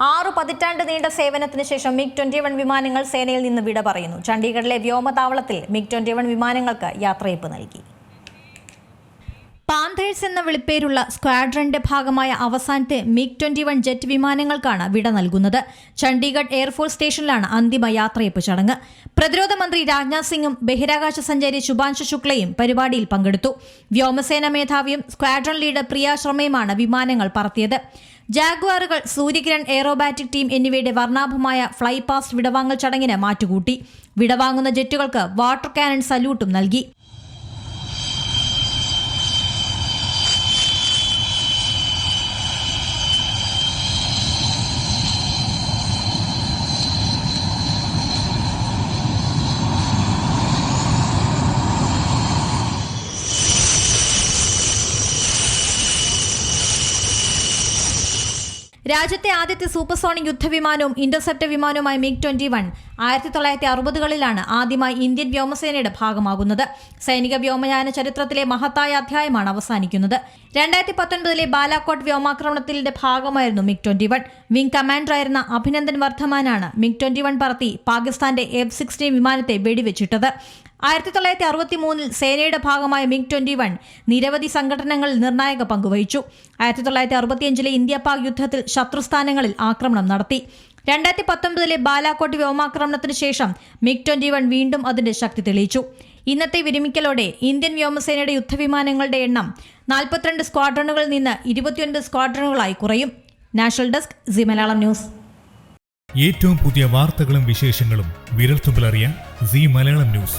ആറു പതിറ്റാണ്ട് നീണ്ട സേവനത്തിന് ശേഷം മിഗ് ട്വന്റി വൺ വിമാനങ്ങൾ സേനയിൽ നിന്ന് വിട പറയുന്നു. ചണ്ഡീഗഡിലെ വ്യോമതാവളത്തിൽ മിഗ് ട്വന്റി വൺ വിമാനങ്ങൾക്ക് യാത്രയപ്പ് നൽകി. പാന്തേഴ്സ് എന്ന വിളിപ്പേരുള്ള സ്ക്വാഡ്രന്റെ ഭാഗമായ അവസാനത്തെ മിഗ് ട്വന്റി വൺ ജെറ്റ് വിമാനങ്ങൾക്കാണ് വിട നൽകുന്നത്. ചണ്ഡീഗഡ് എയർഫോഴ്സ് സ്റ്റേഷനിലാണ് അന്തിമ യാത്രയപ്പ് ചടങ്ങ്. പ്രതിരോധ മന്ത്രി രാജ്നാഥ് സിംഗും ബഹിരാകാശ സഞ്ചാരി ശുഭാംശു ശുക്ലയും പരിപാടിയിൽ പങ്കെടുത്തു. വ്യോമസേന മേധാവിയും സ്ക്വാഡ്രൺ ലീഡർ പ്രിയ ശർമ്മയുമാണ് വിമാനങ്ങൾ പറത്തിയത്. ജാഗ്വാറുകൾ സൂര്യകിരൺ എയറോബാറ്റിക് ടീം എന്നിവയുടെ വർണാഭമായ ഫ്ലൈ പാസ്റ്റ് വിടവാങ്ങൽ ചടങ്ങിന് മാറ്റുകൂട്ടി. വിടവാങ്ങുന്ന ജെറ്റുകൾക്ക് വാട്ടർ കാനൺ സല്യൂട്ടും നൽകി. രാജ്യത്തെ ആദ്യത്തെ സൂപ്പർസോണിക് യുദ്ധവിമാനവും ഇന്റർസെപ്റ്റർ വിമാനവുമായ മിഗ് ട്വന്റി വൺ ആയിരത്തി തൊള്ളായിരത്തി അറുപതുകളിലാണ് ആദ്യമായി ഇന്ത്യൻ വ്യോമസേനയുടെ ഭാഗമാകുന്നത്. സൈനിക വ്യോമയാന ചരിത്രത്തിലെ മഹത്തായ അധ്യായമാണ് അവസാനിക്കുന്നത്. രണ്ടായിരത്തി പത്തൊൻപതിലെ ബാലാക്കോട്ട് വ്യോമാക്രമണത്തിന്റെ ഭാഗമായിരുന്നു മിഗ് ട്വന്റി വൺ വിംഗ് കമാൻഡറായിരുന്ന അഭിനന്ദൻ വർദ്ധമാനാണ് മിഗ് ട്വന്റി വൺ പറത്തി പാകിസ്ഥാന്റെ എഫ് സിക്സ്റ്റീൻ വിമാനത്തെ വെടിവെച്ചിട്ടത്. ആയിരത്തി തൊള്ളായിരത്തി അറുപത്തി മൂന്നിൽ സേനയുടെ ഭാഗമായ മിഗ് ട്വന്റി വൺ നിരവധി സംഘടനകൾ നിർണായക പങ്കുവഹിച്ചു ആയിരത്തി തൊള്ളായിരത്തി അറുപത്തിയഞ്ചിലെ ഇന്ത്യ പാക് യുദ്ധത്തിൽ ശത്രുസ്ഥാനങ്ങളിൽ ആക്രമണം നടത്തി. രണ്ടായിരത്തി പത്തൊൻപതിലെ ബാലാക്കോട്ട് വ്യോമാക്രമണത്തിന് ശേഷം മിഗ് ട്വന്റി വൺ വീണ്ടും അതിന്റെ ശക്തി തെളിയിച്ചു. ഇന്നത്തെ വിരമിക്കലോടെ ഇന്ത്യൻ വ്യോമസേനയുടെ യുദ്ധവിമാനങ്ങളുടെ എണ്ണം നാൽപ്പത്തിരണ്ട് സ്ക്വാഡ്രണുകളിൽ നിന്ന് ഇരുപത്തിയൊൻപത് സ്ക്വാഡ്രണുകളായി കുറയും. National desk Zee Malayalam news. ഏറ്റവും പുതിയ വാർത്തകളും വിശേഷങ്ങളും വിരൽത്തുമ്പിലറിയാൻ സി മലയാളം ന്യൂസ്.